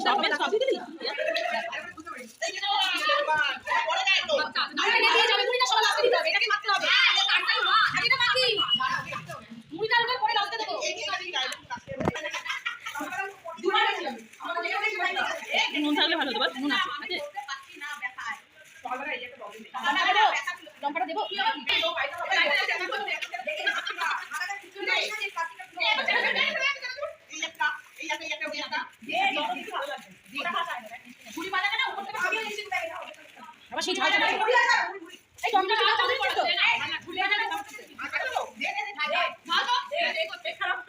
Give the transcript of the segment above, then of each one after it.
সব সব দিদি নুন থাকলে ভালো হতো নুন আছে আছে লঙ্কাটা দেবো সেই ঝাল ঝাল এই টমেটো ঝাল ঝাল দিচ্ছিস তো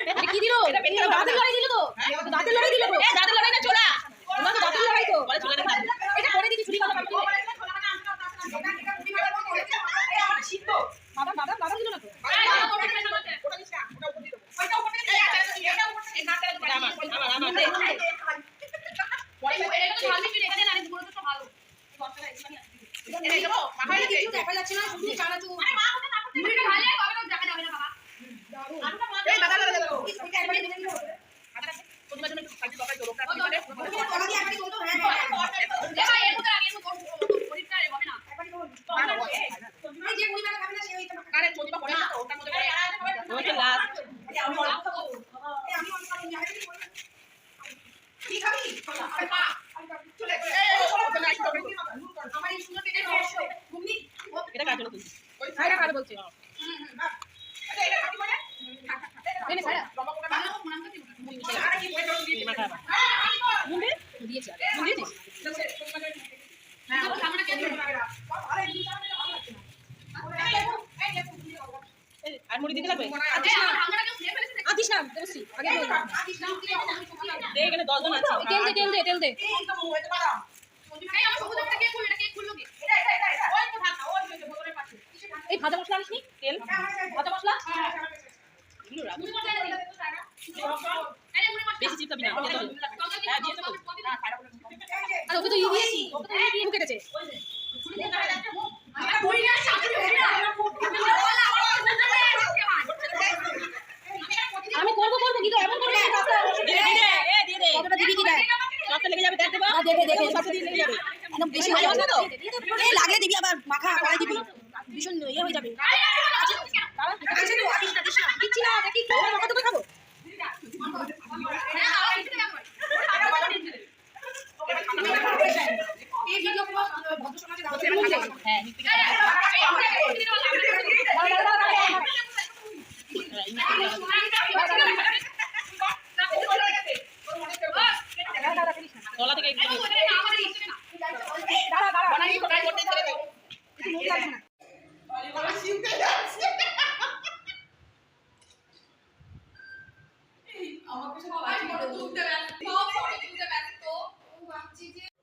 এটা কি দিলো? দেখা যাচ্ছে না শুধু চানাচুর ওকে লাস্ট এটা কাজ হলো তুমি বলছে এনে সাইরা নুন দে আর মুড়ি দিতে লাগবে আদিস না দেবশ্রী আগে দে এখানে দশজন আছে তেল দে তেল দে তেল দে বেশি চিপকাবি না। হ্যাঁ আর ওকে তো দিয়েছি ওকে আমি করব করব কিন্তু এমন কি দেয় লেগে যাবে দেখ দেবো না, দে, দে, দে, দে। সবটা দিয়ে লেগে যাবে একদম বেশি হয়ে যাবে তো লাগলে দিবি আবার মাখা দিবি ভীষণ ইয়ে হয়ে যাবে তলা থেকে একটু দিয়ে দে। দাঁড়া, দাঁড়া। করতে দেবে একটু নুন লাগবে না।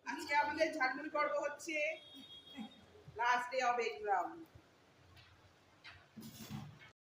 আজকে আমাদের ঝাড়মুড়ি পর্ব হচ্ছে। Last day of exam